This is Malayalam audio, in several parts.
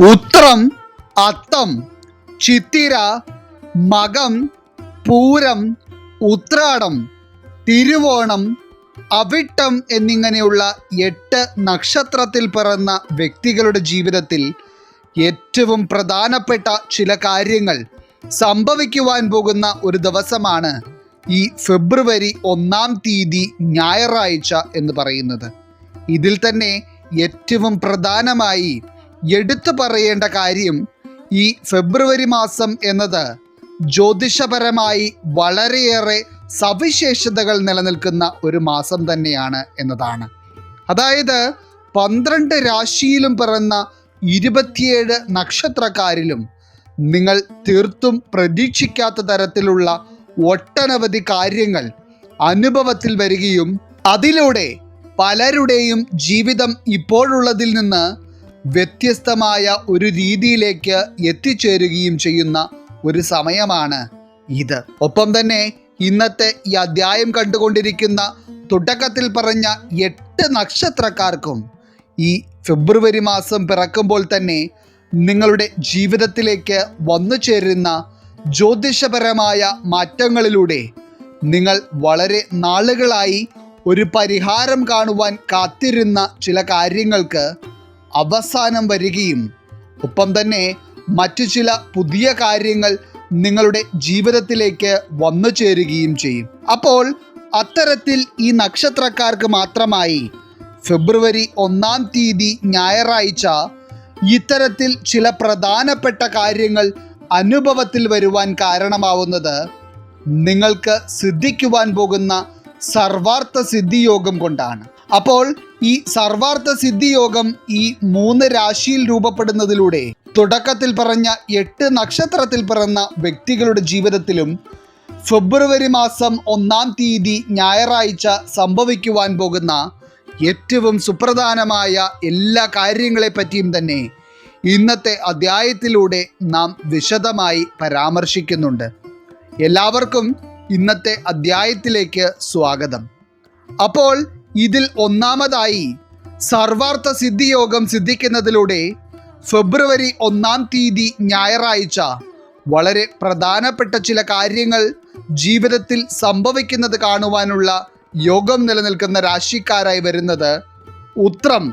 ഉത്രം അത്തം ചിത്തിര മകം പൂരം ഉത്രാടം തിരുവോണം അവിട്ടം എന്നിങ്ങനെയുള്ള എട്ട് നക്ഷത്രത്തിൽ പിറന്ന വ്യക്തികളുടെ ജീവിതത്തിൽ ഏറ്റവും പ്രധാനപ്പെട്ട ചില കാര്യങ്ങൾ സംഭവിക്കുവാൻ പോകുന്ന ഒരു ദിവസമാണ് ഈ ഫെബ്രുവരി ഒന്നാം തീയതി ഞായറാഴ്ച എന്ന് പറയുന്നത്. ഇതിൽ തന്നെ ഏറ്റവും പ്രധാനമായി എടുത്തു പറയേണ്ട കാര്യം ഈ ഫെബ്രുവരി മാസം എന്നത് ജ്യോതിഷപരമായി വളരെയേറെ സവിശേഷതകൾ നിലനിൽക്കുന്ന ഒരു മാസം തന്നെയാണ് എന്നതാണ്. അതായത് പന്ത്രണ്ട് രാശിയിലും പിറന്ന ഇരുപത്തിയേഴ് നക്ഷത്രക്കാരിലും നിങ്ങൾ തീർത്തും പ്രതീക്ഷിക്കാത്ത തരത്തിലുള്ള ഒട്ടനവധി കാര്യങ്ങൾ അനുഭവത്തിൽ വരികയും അതിലൂടെ പലരുടെയും ജീവിതം ഇപ്പോഴുള്ളതിൽ നിന്ന് വ്യത്യസ്തമായ ഒരു രീതിയിലേക്ക് എത്തിച്ചേരുകയും ചെയ്യുന്ന ഒരു സമയമാണ് ഇത്. ഒപ്പം തന്നെ ഇന്നത്തെ ഈ അധ്യായം കണ്ടുകൊണ്ടിരിക്കുന്ന തുടക്കത്തിൽ പറഞ്ഞ എട്ട് നക്ഷത്രക്കാർക്കും ഈ ഫെബ്രുവരി മാസം പിറക്കുമ്പോൾ തന്നെ നിങ്ങളുടെ ജീവിതത്തിലേക്ക് വന്നു ചേരുന്ന ജ്യോതിഷപരമായ മാറ്റങ്ങളിലൂടെ നിങ്ങൾ വളരെ നാളുകളായി ഒരു പരിഹാരം കാണുവാൻ കാത്തിരുന്ന ചില കാര്യങ്ങൾക്ക് അവസാനം വരികയും. ഒപ്പം തന്നെ മറ്റു ചില പുതിയ കാര്യങ്ങൾ നിങ്ങളുടെ ജീവിതത്തിലേക്ക് വന്നു ചേരുകയും ചെയ്യും. അപ്പോൾ അത്തരത്തിൽ ഈ നക്ഷത്രക്കാർക്ക് മാത്രമായി ഫെബ്രുവരി ഒന്നാം തീയതി ഞായറാഴ്ച ഇത്തരത്തിൽ ചില പ്രധാനപ്പെട്ട കാര്യങ്ങൾ അനുഭവത്തിൽ വരുവാൻ കാരണമാവുന്നത് നിങ്ങൾക്ക് സിദ്ധിക്കുവാൻ പോകുന്ന സർവാർത്ഥ സിദ്ധിയോഗം കൊണ്ടാണ്. അപ്പോൾ ഈ സർവാർത്ഥ സിദ്ധി യോഗം ഈ മൂന്ന് രാശിയിൽ രൂപപ്പെടുന്നതിലൂടെ തുടക്കത്തിൽ പറഞ്ഞ എട്ട് നക്ഷത്രത്തിൽ പിറന്ന വ്യക്തികളുടെ ജീവിതത്തിലും ഫെബ്രുവരി മാസം ഒന്നാം തീയതി ഞായറാഴ്ച സംഭവിക്കുവാൻ പോകുന്ന ഏറ്റവും സുപ്രധാനമായ എല്ലാ കാര്യങ്ങളെപ്പറ്റിയും തന്നെ ഇന്നത്തെ അധ്യായത്തിലൂടെ നാം വിശദമായി പരാമർശിക്കുന്നുണ്ട്. എല്ലാവർക്കും ഇന്നത്തെ അധ്യായത്തിലേക്ക് സ്വാഗതം. അപ്പോൾ ഇതിൽ ഒന്നാമതായി സർവാർത്ഥ സിദ്ധിയോഗം സിദ്ധിക്കുന്നതിലൂടെ ഫെബ്രുവരി ഒന്നാം തീയതി ഞായറാഴ്ച വളരെ പ്രധാനപ്പെട്ട ചില കാര്യങ്ങൾ ജീവിതത്തിൽ സംഭവിക്കുന്നത് കാണുവാനുള്ള യോഗം നിലനിൽക്കുന്ന രാശിക്കാരായി വരുന്നത് ഉത്രം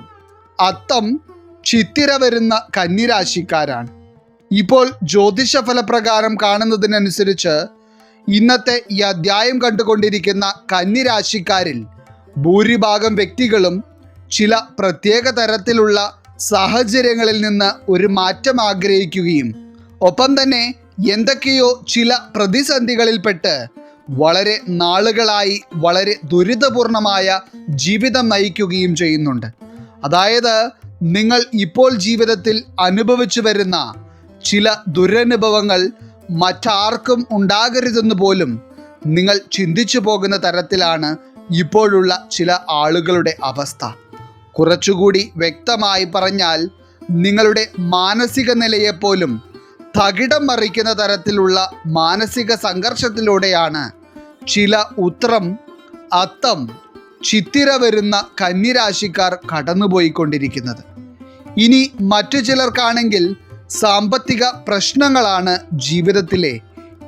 അത്തം ചിത്തിര വരുന്ന കന്നിരാശിക്കാരാണ്. ഇപ്പോൾ ജ്യോതിഷ ഫലപ്രകാരം കാണുന്നതിനനുസരിച്ച് ഇന്നത്തെ ഈ അധ്യായം കണ്ടുകൊണ്ടിരിക്കുന്ന കന്നിരാശിക്കാരിൽ ഭൂരിഭാഗം വ്യക്തികളും ചില പ്രത്യേക തരത്തിലുള്ള സാഹചര്യങ്ങളിൽ നിന്ന് ഒരു മാറ്റം ആഗ്രഹിക്കുകയും ഒപ്പം തന്നെ എന്തൊക്കെയോ ചില പ്രതിസന്ധികളിൽപ്പെട്ട് വളരെ നാളുകളായി വളരെ ദുരിതപൂർണമായ ജീവിതം നയിക്കുകയും ചെയ്യുന്നുണ്ട്. അതായത് നിങ്ങൾ ഇപ്പോൾ ജീവിതത്തിൽ അനുഭവിച്ചു വരുന്ന ചില ദുരനുഭവങ്ങൾ മറ്റാർക്കും ഉണ്ടാകരുതെന്ന് പോലും നിങ്ങൾ ചിന്തിച്ചു പോകുന്ന തരത്തിലാണ് ഇപ്പോഴുള്ള ചില ആളുകളുടെ അവസ്ഥ. കുറച്ചുകൂടി വ്യക്തമായി പറഞ്ഞാൽ നിങ്ങളുടെ മാനസിക നിലയെപ്പോലും തകിടം മറിക്കുന്ന തരത്തിലുള്ള മാനസിക സംഘർഷത്തിലൂടെയാണ് ചില ഉത്രം അത്തം ചിത്തിര വരുന്ന കന്നിരാശിക്കാർ കടന്നുപോയിക്കൊണ്ടിരിക്കുന്നത്. ഇനി മറ്റു ചിലർക്കാണെങ്കിൽ സാമ്പത്തിക പ്രശ്നങ്ങളാണ് ജീവിതത്തിലെ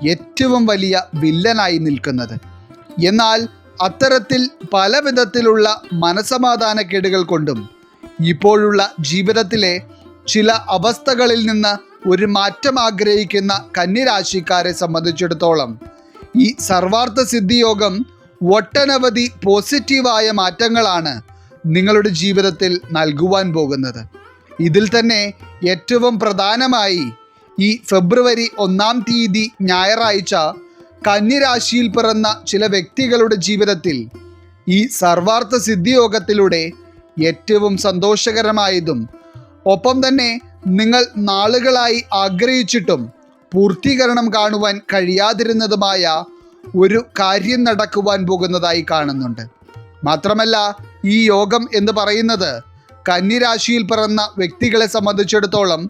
ഏറ്റവും വലിയ വില്ലനായി നിൽക്കുന്നത്. എന്നാൽ അത്തരത്തിൽ പല വിധത്തിലുള്ള മനസമാധാനക്കേടുകൾ കൊണ്ടും ഇപ്പോഴുള്ള ജീവിതത്തിലെ ചില അവസ്ഥകളിൽ നിന്ന് ഒരു മാറ്റം ആഗ്രഹിക്കുന്ന കന്നിരാശിക്കാരെ സംബന്ധിച്ചിടത്തോളം ഈ സർവാർത്ഥ സിദ്ധിയോഗം ഒട്ടനവധി പോസിറ്റീവായ മാറ്റങ്ങളാണ് നിങ്ങളുടെ ജീവിതത്തിൽ നൽകുവാൻ പോകുന്നത്. ഇതിൽ തന്നെ ഏറ്റവും പ്രധാനമായി ഈ ഫെബ്രുവരി ഒന്നാം തീയതി ഞായറാഴ്ച കന്നിരാശിയിൽ പിറന്ന ചില വ്യക്തികളുടെ ജീവിതത്തിൽ ഈ സർവാർത്ഥ സിദ്ധിയോഗത്തിലൂടെ ഏറ്റവും സന്തോഷകരമായതും ഒപ്പം തന്നെ നിങ്ങൾ നാളുകളായി ആഗ്രഹിച്ചിട്ടും പൂർത്തീകരണം കാണുവാൻ കഴിയാതിരുന്നതുമായ ഒരു കാര്യം നടക്കുവാൻ പോകുന്നതായി കാണുന്നുണ്ട്. മാത്രമല്ല ഈ യോഗം എന്ന് പറയുന്നത് കന്നിരാശിയിൽ പിറന്ന വ്യക്തികളെ സംബന്ധിച്ചിടത്തോളം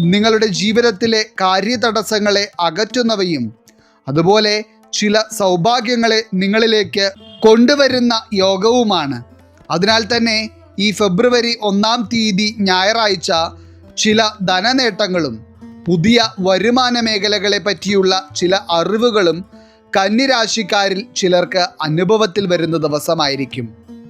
നിങ്ങളുടെ ജീവിതത്തിലെ കാര്യതടസ്സങ്ങളെ അകറ്റുന്നവയും അതുപോലെ ചില സൗഭാഗ്യങ്ങളെ നിങ്ങളിലേക്ക് കൊണ്ടുവരുന്ന യോഗവുമാണ്. അതിനാൽ തന്നെ ഈ ഫെബ്രുവരി ഒന്നാം തീയതി ഞായറാഴ്ച ചില ധനനേട്ടങ്ങളും പുതിയ വരുമാന മേഖലകളെ പറ്റിയുള്ള ചില അറിവുകളും കന്നിരാശിക്കാരിൽ ചിലർക്ക് അനുഭവത്തിൽ വരുന്ന ദിവസമായിരിക്കും.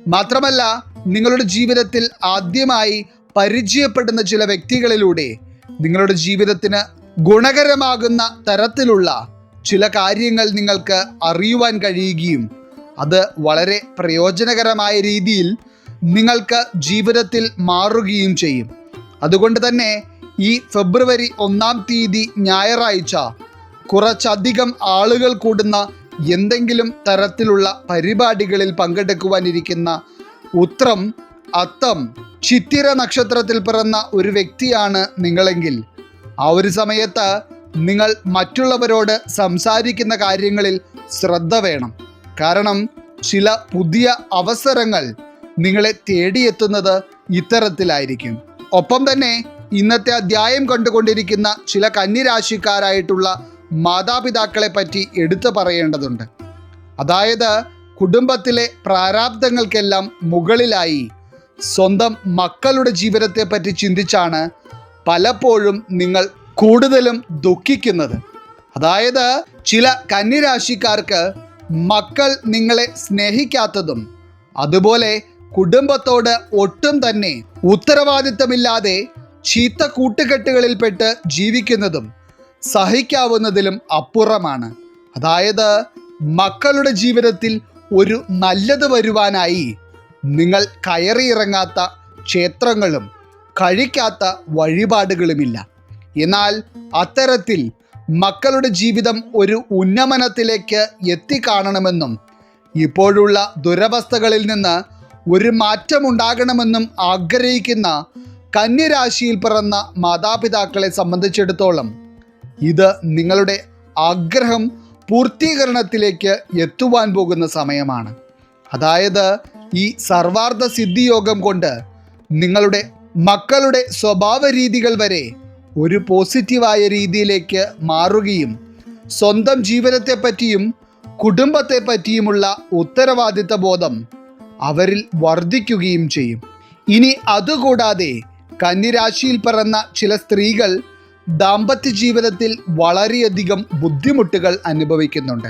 മാത്രമല്ല നിങ്ങളുടെ ജീവിതത്തിൽ ആദ്യമായി പരിചയപ്പെടുന്ന ചില വ്യക്തികളിലൂടെ നിങ്ങളുടെ ജീവിതത്തിന് ഗുണകരമാകുന്ന തരത്തിലുള്ള ചില കാര്യങ്ങൾ നിങ്ങൾക്ക് അറിയുവാൻ കഴിയുകയും അത് വളരെ പ്രയോജനകരമായ രീതിയിൽ നിങ്ങൾക്ക് ജീവിതത്തിൽ മാറുകയും ചെയ്യും. അതുകൊണ്ട് തന്നെ ഈ ഫെബ്രുവരി ഒന്നാം തീയതി ഞായറാഴ്ച കുറച്ചധികം ആളുകൾ കൂടുന്ന എന്തെങ്കിലും തരത്തിലുള്ള പരിപാടികളിൽ പങ്കെടുക്കുവാനിരിക്കുന്ന ഉത്രം അത്തം ചിത്തിര നക്ഷത്രത്തിൽ പിറന്ന ഒരു വ്യക്തിയാണ് നിങ്ങളെങ്കിൽ. ആ ഒരു സമയത്ത് നിങ്ങൾ മറ്റുള്ളവരോട് സംസാരിക്കുന്ന കാര്യങ്ങളിൽ ശ്രദ്ധ വേണം. കാരണം ചില പുതിയ അവസരങ്ങൾ നിങ്ങളെ തേടിയെത്തുന്നത് ഇത്തരത്തിലായിരിക്കും. ഒപ്പം തന്നെ ഇന്നത്തെ അധ്യായം കണ്ടുകൊണ്ടിരിക്കുന്ന ചില കന്നിരാശിക്കാരായിട്ടുള്ള മാതാപിതാക്കളെ പറ്റി എടുത്തു പറയേണ്ടതുണ്ട്. അതായത് കുടുംബത്തിലെ പ്രാരാബ്ദങ്ങൾക്കെല്ലാം മുകളിലായി സ്വന്തം മക്കളുടെ ജീവിതത്തെ പറ്റി ചിന്തിച്ചാണ് പലപ്പോഴും നിങ്ങൾ കൂടുതലും ദുഃഖിക്കുന്നത്. അതായത് ചില കന്നിരാശിക്കാർക്ക് മക്കൾ നിങ്ങളെ സ്നേഹിക്കാത്തതും അതുപോലെ കുടുംബത്തോട് ഒട്ടും തന്നെ ഉത്തരവാദിത്തമില്ലാതെ ചീത്ത കൂട്ടുകെട്ടുകളിൽപ്പെട്ട് ജീവിക്കുന്നതും സഹിക്കാവുന്നതിലും അപ്പുറമാണ്. അതായത് മക്കളുടെ ജീവിതത്തിൽ ഒരു നല്ലത് വരുവാനായി നിങ്ങൾ കയറിയിറങ്ങാത്ത ക്ഷേത്രങ്ങളും കഴിക്കാത്ത വഴിപാടുകളുമില്ല. എന്നാൽ അത്തരത്തിൽ മക്കളുടെ ജീവിതം ഒരു ഉന്നമനത്തിലേക്ക് എത്തിക്കാണണമെന്നും ഇപ്പോഴുള്ള ദുരവസ്ഥകളിൽ നിന്ന് ഒരു മാറ്റമുണ്ടാകണമെന്നും ആഗ്രഹിക്കുന്ന കന്യരാശിയിൽ പിറന്ന മാതാപിതാക്കളെ സംബന്ധിച്ചിടത്തോളം ഇത് നിങ്ങളുടെ ആഗ്രഹം പൂർത്തീകരണത്തിലേക്ക് എത്തുവാൻ പോകുന്ന സമയമാണ്. അതായത് ഈ സർവാർത്ഥ സിദ്ധിയോഗം കൊണ്ട് നിങ്ങളുടെ മക്കളുടെ സ്വഭാവ രീതികൾ വരെ ഒരു പോസിറ്റീവായ രീതിയിലേക്ക് മാറുകയും സ്വന്തം ജീവിതത്തെ പറ്റിയും കുടുംബത്തെ പറ്റിയുമുള്ള ഉത്തരവാദിത്ത ബോധം അവരിൽ വർദ്ധിക്കുകയും ചെയ്യും. ഇനി അതുകൂടാതെ കന്നിരാശിയിൽ പിറന്ന ചില സ്ത്രീകൾ ദാമ്പത്യ ജീവിതത്തിൽ വളരെയധികം ബുദ്ധിമുട്ടുകൾ അനുഭവിക്കുന്നുണ്ട്.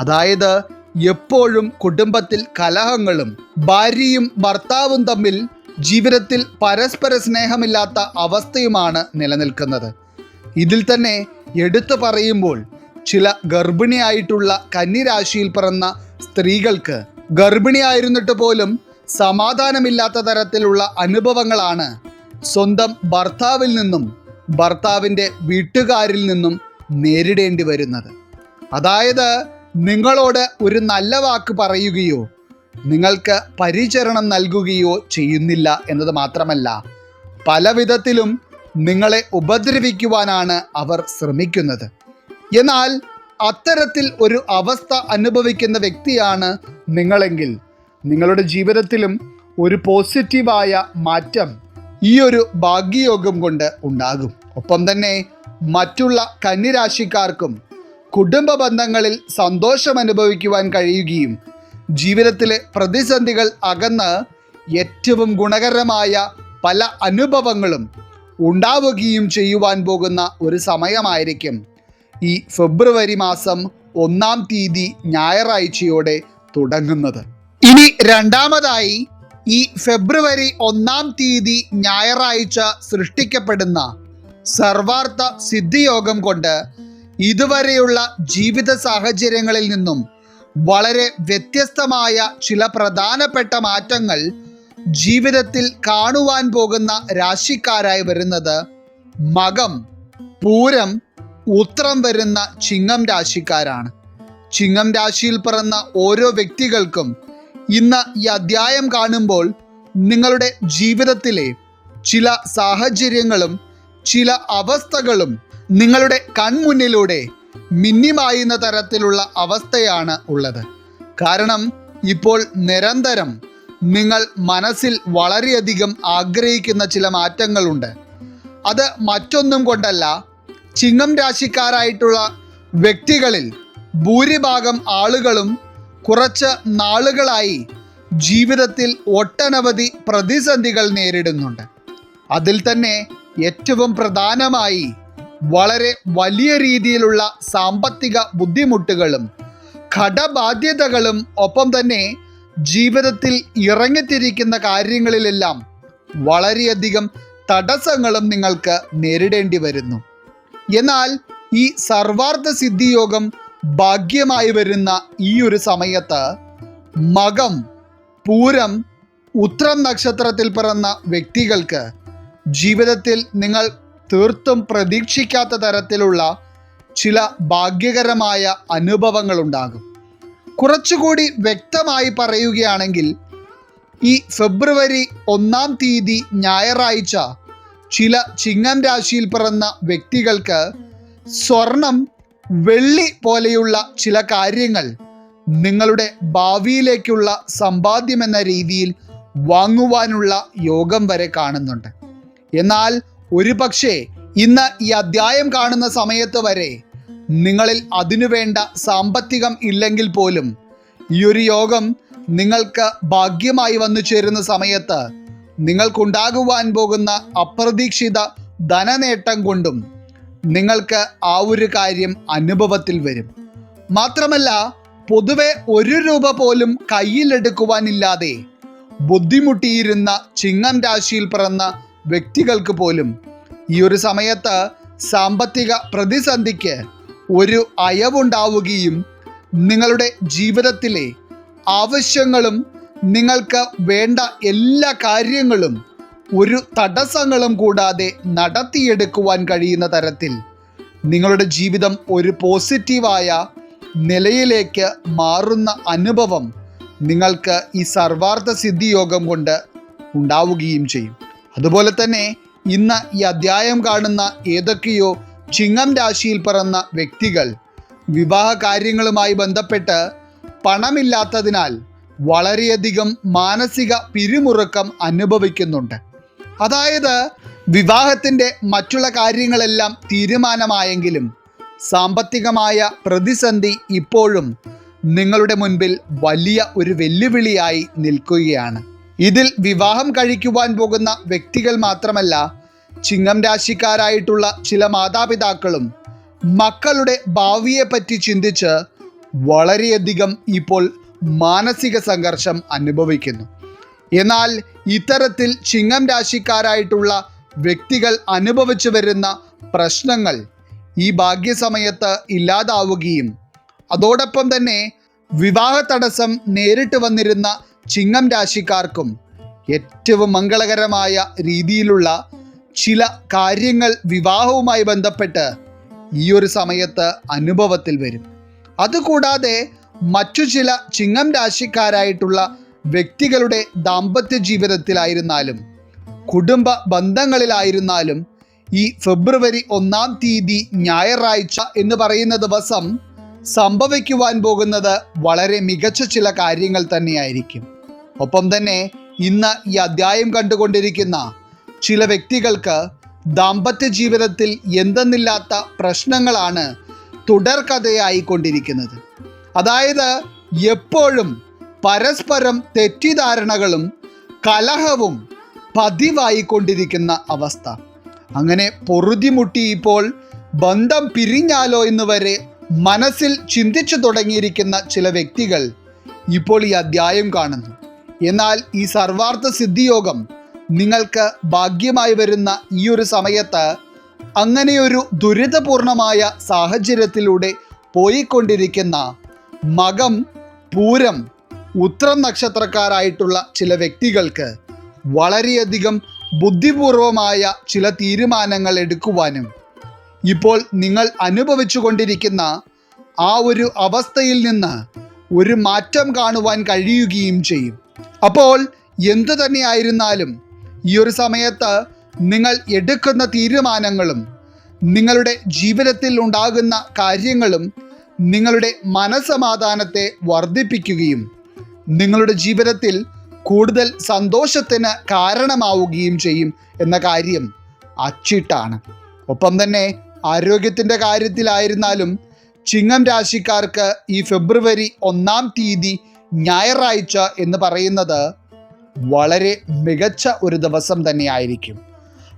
അതായത് എപ്പോഴും കുടുംബത്തിൽ കലഹങ്ങളും ഭാര്യയും ഭർത്താവും തമ്മിൽ ജീവിതത്തിൽ പരസ്പര സ്നേഹമില്ലാത്ത അവസ്ഥയുമാണ് നിലനിൽക്കുന്നത്. ഇതിൽ തന്നെ എടുത്തു പറയുമ്പോൾ ചില ഗർഭിണിയായിട്ടുള്ള കന്നിരാശിയിൽ പിറന്ന സ്ത്രീകൾക്ക് ഗർഭിണിയായിരുന്നിട്ട് പോലും സമാധാനമില്ലാത്ത തരത്തിലുള്ള അനുഭവങ്ങളാണ് സ്വന്തം ഭർത്താവിൽ നിന്നും ഭർത്താവിന്റെ വീട്ടുകാരിൽ നിന്നും നേരിടേണ്ടി വരുന്നത്. അതായത് നിങ്ങളോട് ഒരു നല്ല വാക്ക് പറയുകയോ നിങ്ങൾക്ക് പരിചരണം നൽകുകയോ ചെയ്യുന്നില്ല എന്നത് മാത്രമല്ല പല വിധത്തിലും നിങ്ങളെ ഉപദ്രവിക്കുവാനാണ് അവർ ശ്രമിക്കുന്നത്. എന്നാൽ അത്തരത്തിൽ ഒരു അവസ്ഥ അനുഭവിക്കുന്ന വ്യക്തിയാണ് നിങ്ങളെങ്കിൽ നിങ്ങളുടെ ജീവിതത്തിലും ഒരു പോസിറ്റീവായ മാറ്റം ഈ ഒരു ഭാഗ്യയോഗം കൊണ്ട് ഉണ്ടാകും. ഒപ്പം തന്നെ മറ്റുള്ള കന്നിരാശിക്കാർക്കും കുടുംബ ബന്ധങ്ങളിൽ സന്തോഷം അനുഭവിക്കുവാൻ കഴിയുകയും ജീവിതത്തിലെ പ്രതിസന്ധികൾ അകന്ന് ഏറ്റവും ഗുണകരമായ പല അനുഭവങ്ങളും ഉണ്ടാവുകയും ചെയ്യുവാൻ പോകുന്ന ഒരു സമയമായിരിക്കും. ഈ ഫെബ്രുവരി മാസം ഒന്നാം തീയതി ഞായറാഴ്ചയോടെ തുടങ്ങുന്നത്. ഇനി രണ്ടാമതായി ഈ ഫെബ്രുവരി ഒന്നാം തീയതി ഞായറാഴ്ച സൃഷ്ടിക്കപ്പെടുന്ന സർവാർത്ഥ സിദ്ധിയോഗം കൊണ്ട് ഇതുവരെയുള്ള ജീവിത സാഹചര്യങ്ങളിൽ നിന്നും വളരെ വ്യത്യസ്തമായ ചില പ്രധാനപ്പെട്ട മാറ്റങ്ങൾ ജീവിതത്തിൽ കാണുവാൻ പോകുന്ന രാശിക്കാരായി വരുന്നത് മകം പൂരം ഉത്രം വരുന്ന ചിങ്ങം രാശിക്കാരാണ്. ചിങ്ങം രാശിയിൽ പിറന്ന ഓരോ വ്യക്തികൾക്കും ഇന്ന് ഈ അധ്യായം കാണുമ്പോൾ നിങ്ങളുടെ ജീവിതത്തിലെ ചില സാഹചര്യങ്ങളും ചില അവസ്ഥകളും നിങ്ങളുടെ കൺമുന്നിലൂടെ മിന്നിമായുന്ന തരത്തിലുള്ള അവസ്ഥയാണ് ഉള്ളത്. കാരണം ഇപ്പോൾ നിരന്തരം നിങ്ങൾ മനസ്സിൽ വളരെയധികം ആഗ്രഹിക്കുന്ന ചില മാറ്റങ്ങളുണ്ട്. അത് മറ്റൊന്നും കൊണ്ടല്ല ചിങ്ങം രാശിക്കാരായിട്ടുള്ള വ്യക്തികളിൽ ഭൂരിഭാഗം ആളുകളും കുറച്ച് നാളുകളായി ജീവിതത്തിൽ ഒട്ടനവധി പ്രതിസന്ധികൾ നേരിടുന്നുണ്ട്. അതിൽ തന്നെ ഏറ്റവും പ്രധാനമായി വളരെ വലിയ രീതിയിലുള്ള സാമ്പത്തിക ബുദ്ധിമുട്ടുകളും ഘടബാധ്യതകളും ഒപ്പം തന്നെ ജീവിതത്തിൽ ഇറങ്ങിത്തിരിക്കുന്ന കാര്യങ്ങളിലെല്ലാം വളരെയധികം തടസ്സങ്ങളും നിങ്ങൾക്ക് നേരിടേണ്ടി വരുന്നു. എന്നാൽ ഈ സർവാർത്ഥ സിദ്ധിയോഗം ഭാഗ്യമായി വരുന്ന ഈ ഒരു സമയത്ത് മകം പൂരം ഉത്രം നക്ഷത്രത്തിൽ പിറന്ന വ്യക്തികൾക്ക് ജീവിതത്തിൽ നിങ്ങൾ തീർത്തും പ്രതീക്ഷിക്കാത്ത തരത്തിലുള്ള ചില ഭാഗ്യകരമായ അനുഭവങ്ങളുണ്ടാകും. കുറച്ചുകൂടി വ്യക്തമായി പറയുകയാണെങ്കിൽ ഈ ഫെബ്രുവരി ഒന്നാം തീയതി ഞായറാഴ്ച ചില ചിങ്ങം രാശിയിൽ പിറന്ന വ്യക്തികൾക്ക് സ്വർണം വെള്ളി പോലെയുള്ള ചില കാര്യങ്ങൾ നിങ്ങളുടെ ഭാവിയിലേക്കുള്ള സമ്പാദ്യം എന്ന രീതിയിൽ വാങ്ങുവാനുള്ള യോഗം വരെ കാണുന്നുണ്ട്. എന്നാൽ ഒരു പക്ഷേ ഇന്ന് ഈ അധ്യായം കാണുന്ന സമയത്ത് വരെ നിങ്ങളിൽ അതിനുവേണ്ട സാമ്പത്തികം ഇല്ലെങ്കിൽ പോലും ഈ ഒരു യോഗം നിങ്ങൾക്ക് ഭാഗ്യമായി വന്നു ചേരുന്ന സമയത്ത് നിങ്ങൾക്കുണ്ടാകുവാൻ പോകുന്ന അപ്രതീക്ഷിത ധനനേട്ടം കൊണ്ടും നിങ്ങൾക്ക് ആ ഒരു കാര്യം അനുഭവത്തിൽ വരും. മാത്രമല്ല പൊതുവെ ഒരു രൂപ പോലും കയ്യിലെടുക്കുവാനില്ലാതെ ബുദ്ധിമുട്ടിയിരുന്ന ചിങ്ങം രാശിയിൽ പിറന്ന വ്യക്തികൾക്ക് പോലും ഈ ഒരു സമയത്ത് സാമ്പത്തിക പ്രതിസന്ധിക്ക് ഒരു അയവുണ്ടാവുകയും നിങ്ങളുടെ ജീവിതത്തിലെ ആവശ്യങ്ങളും നിങ്ങൾക്ക് വേണ്ട എല്ലാ കാര്യങ്ങളും ഒരു തടസ്സങ്ങളും കൂടാതെ നടത്തിയെടുക്കുവാൻ കഴിയുന്ന തരത്തിൽ നിങ്ങളുടെ ജീവിതം ഒരു പോസിറ്റീവായ നിലയിലേക്ക് മാറുന്ന അനുഭവം നിങ്ങൾക്ക് ഈ സർവാർത്ഥ സിദ്ധി യോഗം കൊണ്ട് ഉണ്ടാവുകയും ചെയ്യും. അതുപോലെ തന്നെ ഇന്ന് ഈ അധ്യായം കാണുന്ന ഏതൊക്കെയോ ചിങ്ങം രാശിയിൽ പിറന്ന വ്യക്തികൾ വിവാഹ കാര്യങ്ങളുമായി ബന്ധപ്പെട്ട് പണമില്ലാത്തതിനാൽ വളരെയധികം മാനസിക പിരിമുറുക്കം അനുഭവിക്കുന്നുണ്ട്. അതായത് വിവാഹത്തിന്റെ മറ്റുള്ള കാര്യങ്ങളെല്ലാം തീരുമാനമായെങ്കിലും സാമ്പത്തികമായ പ്രതിസന്ധി ഇപ്പോഴും നിങ്ങളുടെ മുൻപിൽ വലിയ ഒരു വെല്ലുവിളിയായി നിൽക്കുകയാണ്. ഇതിൽ വിവാഹം കഴിക്കുവാൻ പോകുന്ന വ്യക്തികൾ മാത്രമല്ല ചിങ്ങം രാശിക്കാരായിട്ടുള്ള ചില മാതാപിതാക്കളും മക്കളുടെ ഭാവിയെപ്പറ്റി ചിന്തിച്ച് വളരെയധികം ഇപ്പോൾ മാനസിക സംഘർഷം അനുഭവിക്കുന്നു. എന്നാൽ ഇത്തരത്തിൽ ചിങ്ങം രാശിക്കാരായിട്ടുള്ള വ്യക്തികൾ അനുഭവിച്ചു വരുന്ന പ്രശ്നങ്ങൾ ഈ ഭാഗ്യസമയത്ത് ഇല്ലാതാവുകയും അതോടൊപ്പം തന്നെ വിവാഹ തടസ്സം നേരിട്ട് വന്നിരുന്ന ചിങ്ങം രാശിക്കാർക്കും ഏറ്റവും മംഗളകരമായ രീതിയിലുള്ള ചില കാര്യങ്ങൾ വിവാഹവുമായി ബന്ധപ്പെട്ട് ഈ ഒരു സമയത്ത് അനുഭവത്തിൽ വരും. അതുകൂടാതെ മറ്റു ചില ചിങ്ങം രാശിക്കാരായിട്ടുള്ള വ്യക്തികളുടെ ദാമ്പത്യ ജീവിതത്തിലായിരുന്നാലും കുടുംബ ബന്ധങ്ങളിലായിരുന്നാലും ഈ ഫെബ്രുവരി ഒന്നാം തീയതി ഞായറാഴ്ച എന്ന് പറയുന്ന ദിവസം സംഭവിക്കുവാൻ പോകുന്നത് വളരെ മികച്ച ചില കാര്യങ്ങൾ തന്നെയായിരിക്കും. ഒപ്പം തന്നെ ഇന്ന് ഈ അധ്യായം കണ്ടുകൊണ്ടിരിക്കുന്ന ചില വ്യക്തികൾക്ക് ദാമ്പത്യ ജീവിതത്തിൽ എന്തെന്നില്ലാത്ത പ്രശ്നങ്ങളാണ് തുടർക്കഥയായി കൊണ്ടിരിക്കുന്നത് അതായത് എപ്പോഴും പരസ്പരം തെറ്റിദ്ധാരണകളും കലഹവും പതിവായി കൊണ്ടിരിക്കുന്ന അവസ്ഥ. അങ്ങനെ പൊറുതിമുട്ടി ഇപ്പോൾ ബന്ധം പിരിഞ്ഞാലോ എന്ന് വരെ മനസ്സിൽ ചിന്തിച്ചു തുടങ്ങിയിരിക്കുന്ന ചില വ്യക്തികൾ ഇപ്പോൾ ഈ അധ്യായം കാണുന്നു. എന്നാൽ ഈ സർവാർത്ഥ സിദ്ധിയോഗം നിങ്ങൾക്ക് ഭാഗ്യമായി വരുന്ന ഈ ഒരു സമയത്ത് അങ്ങനെയൊരു ദുരിതപൂർണമായ സാഹചര്യത്തിലൂടെ പോയിക്കൊണ്ടിരിക്കുന്ന മകം പൂരം ഉത്രം നക്ഷത്രക്കാരായിട്ടുള്ള ചില വ്യക്തികൾക്ക് വളരെയധികം ബുദ്ധിപൂർവമായ ചില തീരുമാനങ്ങൾ എടുക്കുവാനും ഇപ്പോൾ നിങ്ങൾ അനുഭവിച്ചു കൊണ്ടിരിക്കുന്ന ആ ഒരു അവസ്ഥയിൽ നിന്ന് ഒരു മാറ്റം കാണുവാൻ കഴിയുകയും ചെയ്യും. അപ്പോൾ എന്തു തന്നെയായിരുന്നാലും ഈ ഒരു സമയത്ത് നിങ്ങൾ എടുക്കുന്ന തീരുമാനങ്ങളും നിങ്ങളുടെ ജീവിതത്തിൽ ഉണ്ടാകുന്ന കാര്യങ്ങളും നിങ്ങളുടെ മനസമാധാനത്തെ വർദ്ധിപ്പിക്കുകയും നിങ്ങളുടെ ജീവിതത്തിൽ കൂടുതൽ സന്തോഷത്തിന് കാരണമാവുകയും ചെയ്യും എന്ന കാര്യം അച്ചിട്ടാണ്. ഒപ്പം തന്നെ ആരോഗ്യത്തിന്റെ കാര്യത്തിലായിരുന്നാലും ചിങ്ങം രാശിക്കാർക്ക് ഈ ഫെബ്രുവരി ഒന്നാം തീയതി ഞായറാഴ്ച എന്ന് പറയുന്നത് വളരെ മികച്ച ഒരു ദിവസം തന്നെയായിരിക്കും.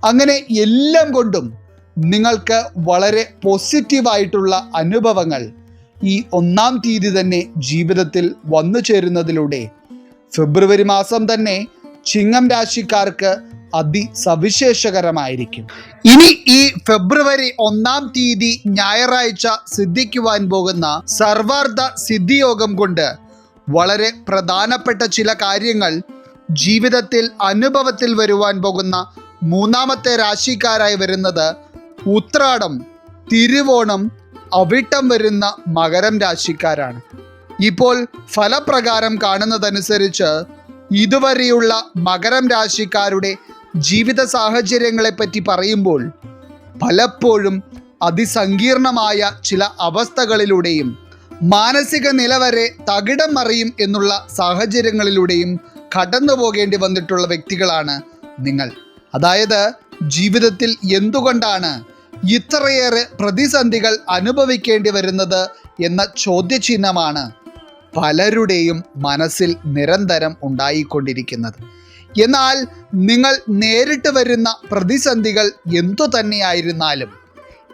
അങ്ങനെ എല്ലാം കൊണ്ടും നിങ്ങൾക്ക് വളരെ പോസിറ്റീവായിട്ടുള്ള അനുഭവങ്ങൾ ഈ ഒന്നാം തീയതി തന്നെ ജീവിതത്തിൽ വന്നു ചേരുന്നതിലൂടെ ഫെബ്രുവരി മാസം തന്നെ ചിങ്ങം രാശിക്കാർക്ക് അതിസവിശേഷകരമായിരിക്കും. ഇനി ഈ ഫെബ്രുവരി ഒന്നാം തീയതി ഞായറാഴ്ച സിദ്ധിക്കുവാൻ പോകുന്ന സർവാർത്ഥ സിദ്ധിയോഗം കൊണ്ട് വളരെ പ്രധാനപ്പെട്ട ചില കാര്യങ്ങൾ ജീവിതത്തിൽ അനുഭവത്തിൽ വരുവാൻ പോകുന്ന മൂന്നാമത്തെ രാശിക്കാരായി വരുന്നത് ഉത്രാടം തിരുവോണം അവിട്ടം വരുന്ന മകരം രാശിക്കാരാണ്. ഇപ്പോൾ ഫലപ്രകാരം കാണുന്നതനുസരിച്ച് ഇതുവരെയുള്ള മകരം രാശിക്കാരുടെ ജീവിത സാഹചര്യങ്ങളെ പറ്റി പറയുമ്പോൾ പലപ്പോഴും അതിസങ്കീർണമായ ചില അവസ്ഥകളിലൂടെയും മാനസിക നില വരെ തകിടം മറിയും എന്നുള്ള സാഹചര്യങ്ങളിലൂടെയും കടന്നു പോകേണ്ടി വന്നിട്ടുള്ള വ്യക്തികളാണ് നിങ്ങൾ. അതായത് ജീവിതത്തിൽ എന്തുകൊണ്ടാണ് ഇത്രയേറെ പ്രതിസന്ധികൾ അനുഭവിക്കേണ്ടി വരുന്നത് എന്ന ചോദ്യചിഹ്നമാണ് പലരുടെയും മനസ്സിൽ നിരന്തരം ഉണ്ടായിക്കൊണ്ടിരിക്കുന്നത്. എന്നാൽ നിങ്ങൾ നേരിട്ട് വരുന്ന പ്രതിസന്ധികൾ എന്തു തന്നെയായിരുന്നാലും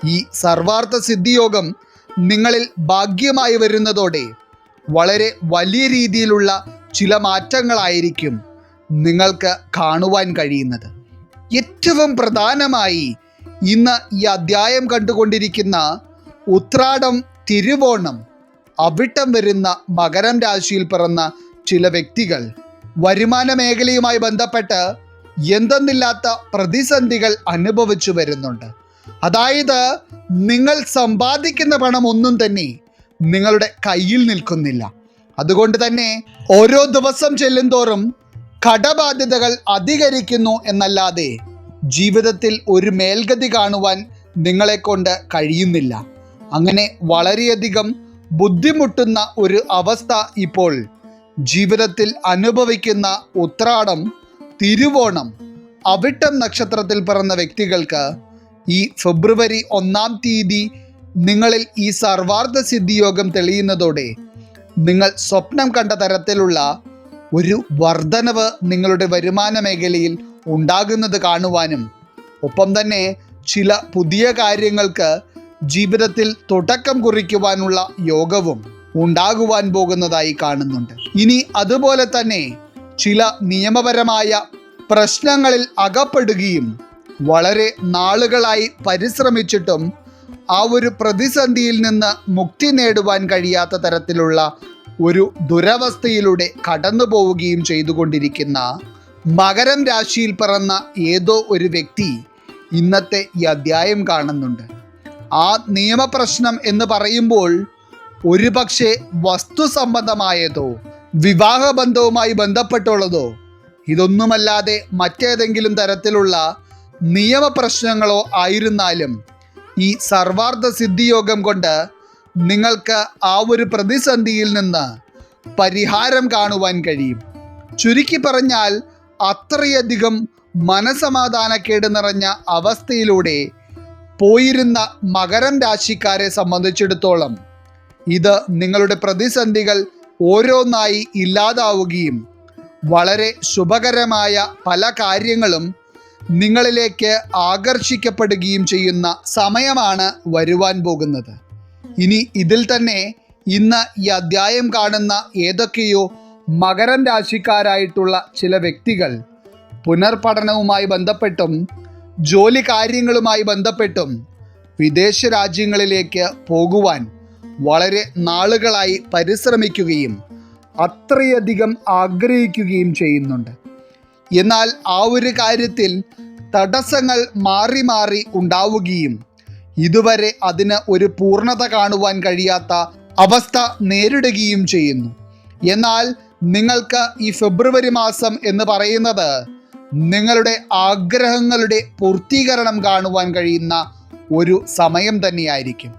ഈ സർവാർത്ഥ സിദ്ധിയോഗം നിങ്ങളിൽ ഭാഗ്യമായി വരുന്നതോടെ വളരെ വലിയ രീതിയിലുള്ള ചില മാറ്റങ്ങളായിരിക്കും നിങ്ങൾക്ക് കാണുവാൻ കഴിയുന്നത്. ഏറ്റവും പ്രധാനമായി ഇന്ന് ഈ അധ്യായം കണ്ടുകൊണ്ടിരിക്കുന്ന ഉത്രാടം തിരുവോണം അവിട്ടം വരുന്ന മകരം രാശിയിൽ പിറന്ന ചില വ്യക്തികൾ വരുമാന മേഖലയുമായി ബന്ധപ്പെട്ട് എന്തെന്നില്ലാത്ത പ്രതിസന്ധികൾ അനുഭവിച്ചു വരുന്നുണ്ട്. അതായത് നിങ്ങൾ സമ്പാദിക്കുന്ന പണം ഒന്നും തന്നെ നിങ്ങളുടെ കയ്യിൽ നിൽക്കുന്നില്ല. അതുകൊണ്ട് തന്നെ ഓരോ ദിവസം ചെല്ലുന്തോറും കടബാധ്യതകൾ അധികരിക്കുന്നു എന്നല്ലാതെ ജീവിതത്തിൽ ഒരു മേൽഗതി കാണുവാൻ നിങ്ങളെ കൊണ്ട് കഴിയുന്നില്ല. അങ്ങനെ വളരെയധികം ബുദ്ധിമുട്ടുന്ന ഒരു അവസ്ഥ ഇപ്പോൾ ജീവിതത്തിൽ അനുഭവിക്കുന്ന ഉത്രാടം തിരുവോണം അവിട്ടം നക്ഷത്രത്തിൽ പിറന്ന വ്യക്തികൾക്ക് ഈ ഫെബ്രുവരി ഒന്നാം തീയതി നിങ്ങളിൽ ഈ സർവാർത്ഥ സിദ്ധിയോഗം തെളിയുന്നതോടെ നിങ്ങൾ സ്വപ്നം കണ്ട തരത്തിലുള്ള ഒരു വർധനവ് നിങ്ങളുടെ വരുമാന മേഖലയിൽ ഉണ്ടാകുന്നത് കാണുവാനും ഒപ്പം തന്നെ ചില പുതിയ കാര്യങ്ങൾക്ക് ജീവിതത്തിൽ തുടക്കം കുറിക്കുവാനുള്ള യോഗവും ഉണ്ടാകുവാൻ പോകുന്നതായി കാണുന്നുണ്ട്. ഇനി അതുപോലെ തന്നെ ചില നിയമപരമായ പ്രശ്നങ്ങളിൽ അകപ്പെടുകയും വളരെ നാളുകളായി പരിശ്രമിച്ചിട്ടും ആ ഒരു പ്രതിസന്ധിയിൽ നിന്ന് മുക്തി നേടുവാൻ കഴിയാത്ത തരത്തിലുള്ള ഒരു ദുരവസ്ഥയിലൂടെ കടന്നു പോവുകയും ചെയ്തുകൊണ്ടിരിക്കുന്ന മകരം രാശിയിൽ പിറന്ന ഏതോ ഒരു വ്യക്തി ഇന്നത്തെ ഈ അധ്യായം കാണുന്നുണ്ട്. ആ നിയമപ്രശ്നം എന്ന് പറയുമ്പോൾ ഒരുപക്ഷെ വസ്തു സംബന്ധമായതോ വിവാഹബന്ധവുമായി ബന്ധപ്പെട്ടുള്ളതോ ഇതൊന്നുമല്ലാതെ മറ്റേതെങ്കിലും തരത്തിലുള്ള നിയമപ്രശ്നങ്ങളോ ആയിരുന്നാലും ഈ സർവാർത്ഥ സിദ്ധിയോഗം കൊണ്ട് നിങ്ങൾക്ക് ആ ഒരു പ്രതിസന്ധിയിൽ നിന്ന് പരിഹാരം കാണുവാൻ കഴിയും. ചുരുക്കി പറഞ്ഞാൽ അത്രയധികം മനസമാധാനക്കേട് നിറഞ്ഞ അവസ്ഥയിലൂടെ പോയിരുന്ന മകരം രാശിക്കാരെ സംബന്ധിച്ചിടത്തോളം ഇത് നിങ്ങളുടെ പ്രതിസന്ധികൾ ഓരോന്നായി ഇല്ലാതാവുകയും വളരെ ശുഭകരമായ പല കാര്യങ്ങളും നിങ്ങളിലേക്ക് ആകർഷിക്കപ്പെടുകയും ചെയ്യുന്ന സമയമാണ് വരുവാൻ പോകുന്നത്. ഇനി ഇതിൽ തന്നെ ഇന്ന് ഈ അധ്യായം കാണുന്ന ഏതൊക്കെയോ മകരം രാശിക്കാരായിട്ടുള്ള ചില വ്യക്തികൾ പുനർപഠനവുമായി ബന്ധപ്പെട്ടും ജോലി കാര്യങ്ങളുമായി ബന്ധപ്പെട്ടും വിദേശ രാജ്യങ്ങളിലേക്ക് പോകുവാൻ വളരെ നാളുകളായി പരിശ്രമിക്കുകയും അത്രയധികം ആഗ്രഹിക്കുകയും ചെയ്യുന്നുണ്ട്. എന്നാൽ ആ ഒരു കാര്യത്തിൽ തടസ്സങ്ങൾ മാറി മാറി ഉണ്ടാവുകയും ഇതുവരെ അതിന് ഒരു പൂർണത കാണുവാൻ കഴിയാത്ത അവസ്ഥ നേരിടുകയും ചെയ്യുന്നു. എന്നാൽ നിങ്ങൾക്ക് ഈ ഫെബ്രുവരി മാസം എന്ന് പറയുന്നത് നിങ്ങളുടെ ആഗ്രഹങ്ങളുടെ പൂർത്തീകരണം കാണുവാൻ കഴിയുന്ന ഒരു സമയം തന്നെയായിരിക്കും.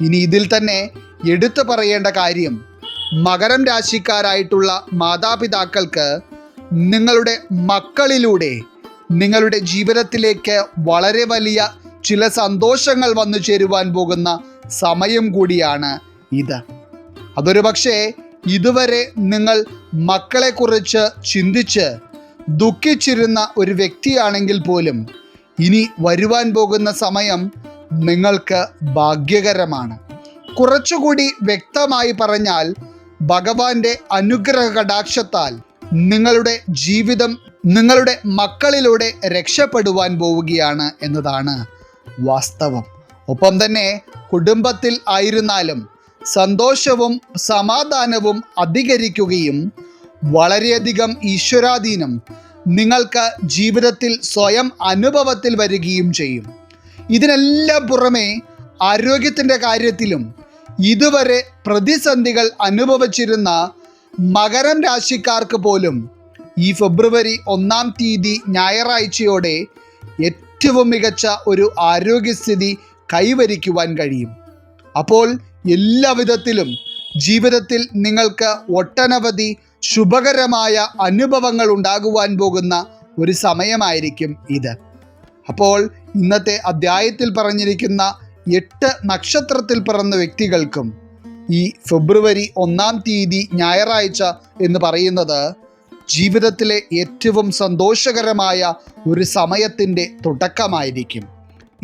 ഇനി ഇതിൽ തന്നെ എടുത്തു പറയേണ്ട കാര്യം മകരം രാശിക്കാരായിട്ടുള്ള മാതാപിതാക്കൾക്ക് നിങ്ങളുടെ മക്കളിലൂടെ നിങ്ങളുടെ ജീവിതത്തിലേക്ക് വളരെ വലിയ ചില സന്തോഷങ്ങൾ വന്നു ചേരുവാൻ പോകുന്ന സമയം കൂടിയാണ് ഇത്. അതൊരു പക്ഷേ ഇതുവരെ നിങ്ങൾ മക്കളെക്കുറിച്ച് ചിന്തിച്ച് ദുഃഖിച്ചിരുന്ന ഒരു വ്യക്തിയാണെങ്കിൽ പോലും ഇനി വരുവാൻ പോകുന്ന സമയം നിങ്ങൾക്ക് ഭാഗ്യകരമാണ്. കുറച്ചുകൂടി വ്യക്തമായി പറഞ്ഞാൽ ഭഗവാന്റെ അനുഗ്രഹ കടാക്ഷത്താൽ നിങ്ങളുടെ ജീവിതം നിങ്ങളുടെ മക്കളിലൂടെ രക്ഷപ്പെടുവാൻ പോവുകയാണ് എന്നതാണ് വാസ്തവം. ഒപ്പം തന്നെ കുടുംബത്തിൽ ആയിരുന്നാലും സന്തോഷവും സമാധാനവും അധികരിക്കുകയും വളരെയധികം ഈശ്വരാധീനം നിങ്ങൾക്ക് ജീവിതത്തിൽ സ്വയം അനുഭവത്തിൽ വരികയും ചെയ്യും. ഇതിനെല്ലാം പുറമെ ആരോഗ്യത്തിന്റെ കാര്യത്തിലും ഇതുവരെ പ്രതിസന്ധികൾ അനുഭവിച്ചിരുന്ന മകരം രാശിക്കാർക്ക് പോലും ഈ ഫെബ്രുവരി ഒന്നാം തീയതി ഞായറാഴ്ചയോടെ ഏറ്റവും മികച്ച ഒരു ആരോഗ്യസ്ഥിതി കൈവരിക്കുവാൻ കഴിയും. അപ്പോൾ എല്ലാവിധത്തിലും ജീവിതത്തിൽ നിങ്ങൾക്ക് ഒട്ടനവധി ശുഭകരമായ അനുഭവങ്ങൾ ഉണ്ടാകുവാൻ പോകുന്ന ഒരു സമയമായിരിക്കും ഇത്. അപ്പോൾ ഇന്നത്തെ അധ്യായത്തിൽ പറഞ്ഞിരിക്കുന്ന എട്ട് നക്ഷത്രത്തിൽ പിറന്ന വ്യക്തികൾക്കും ഈ ഫെബ്രുവരി ഒന്നാം തീയതി ഞായറാഴ്ച എന്ന് പറയുന്നത് ജീവിതത്തിലെ ഏറ്റവും സന്തോഷകരമായ ഒരു സമയത്തിന്റെ തുടക്കമായിരിക്കും.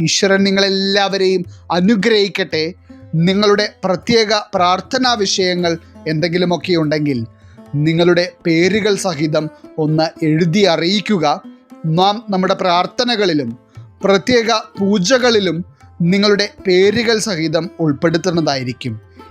ഈശ്വരൻ നിങ്ങളെല്ലാവരെയും അനുഗ്രഹിക്കട്ടെ. നിങ്ങളുടെ പ്രത്യേക പ്രാർത്ഥനാ വിഷയങ്ങൾ എന്തെങ്കിലുമൊക്കെ ഉണ്ടെങ്കിൽ നിങ്ങളുടെ പേരുകൾ സഹിതം ഒന്ന് എഴുതി അറിയിക്കുക. നാം നമ്മുടെ പ്രാർത്ഥനകളിലും പ്രത്യേക പൂജകളിലും നിങ്ങളുടെ പേരുകൾ സഹിതം ഉൾപ്പെടുത്തുന്നതായിരിക്കും.